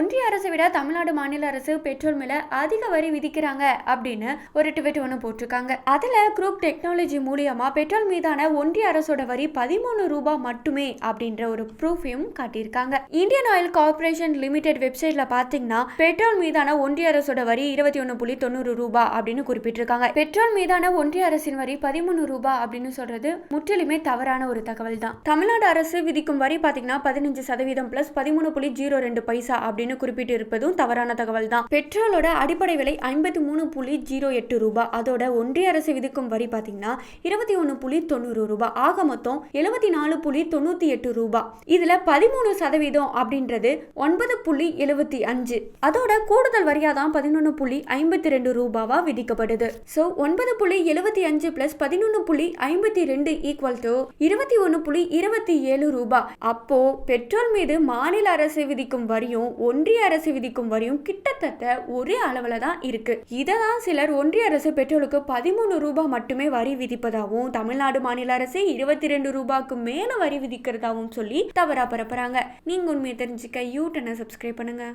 ஒன்றிய அரசை விட தமிழ்நாடு மாநில அரசு பெட்ரோல் மேல அதிக வரி விதிக்கிறாங்க அப்படின்னு ஒரு ட்விட் ஒன்று போட்டிருக்காங்க. அதுல குரூப் டெக்னாலஜி மூலியமா பெட்ரோல் மீதான ஒன்றிய அரசோட வரி பதிமூணு ரூபாய் மட்டுமே அப்படின்ற ஒரு ப்ரூஃபையும் காட்டியிருக்காங்க. இந்தியன் ஆயில் கார்பரேஷன் லிமிடெட் வெப்சைட்ல பாத்தீங்கன்னா பெட்ரோல் மீதான ஒன்றிய அரசோட வரி இருபத்தி ஒன்று புள்ளி தொண்ணூறு ரூபாய் அப்படின்னு குறிப்பிட்டிருக்காங்க. பெட்ரோல் மீதான ஒன்றிய அரசின் வரி பதிமூணு ரூபாய் அப்படின்னு சொல்றது முற்றிலுமே தவறான ஒரு தகவல் தான் தமிழ்நாடு அரசு விதிக்கும் வரி பாத்தீங்கன்னா பதினஞ்சு சதவீதம் பிளஸ் பதிமூணு புள்ளி ஜீரோ ரெண்டு பைசா அப்படின்னு குறிப்பிட்டு இருப்பதும் தவறான தகவல் தான் பெட்ரோலோட அடிப்படை விலை ஐம்பத்தி மூணு புள்ளி ஜீரோ எட்டு ரூபாய் அதோட ஒன்றிய அரசு விதிக்கும் வரி பாத்தீங்கன்னா இருபத்தி ஒன்று புள்ளி தொண்ணூறு ரூபாய் ஆக மொத்தம் எழுபத்தி நாலு புள்ளி தொண்ணூத்தி எட்டு ரூபாய் இதுல பதிமூணு சதவீதம் அப்படின்றது ஒன்பது புள்ளி எழுபத்தி அஞ்சு. அதோட கூடுதல் வரியா தான் பதினொன்று புள்ளி ஐம்பத்தி ரெண்டு ரூபாவா விதிக்கப்படுது. ஸோ ஒன்பது புள்ளி எழுபத்தி அஞ்சு பிளஸ் பதினொன்று புள்ளி ஐம்பத்தி ரெண்டு ஈக்குவல் டு இருபத்தி ஒன்று புள்ளி இருபத்தி ஏழு ரூபாய் அப்போ பெட்ரோல் மீது மாநில அரசு விதிக்கும் வரியும் ஒன்று ஒன்றிய அரசு விதிக்கும் வரியும் கிட்டத்தட்ட ஒரே அளவில் தான் இருக்கு. இதை தான் சிலர் ஒன்றிய அரசு பெட்ரோலுக்கு பதிமூணு ரூபாய் மட்டுமே வரி விதிப்பதாகவும் தமிழ்நாடு மாநில அரசு இருபத்தி ரெண்டு ரூபாய்க்கு மேல வரி விதிக்கிறதாவும் சொல்லி தவறா பரப்புறாங்க. நீங்க உண்மையை தெரிஞ்சுக்க யூட்டனை சப்ஸ்கிரைப் பண்ணுங்க.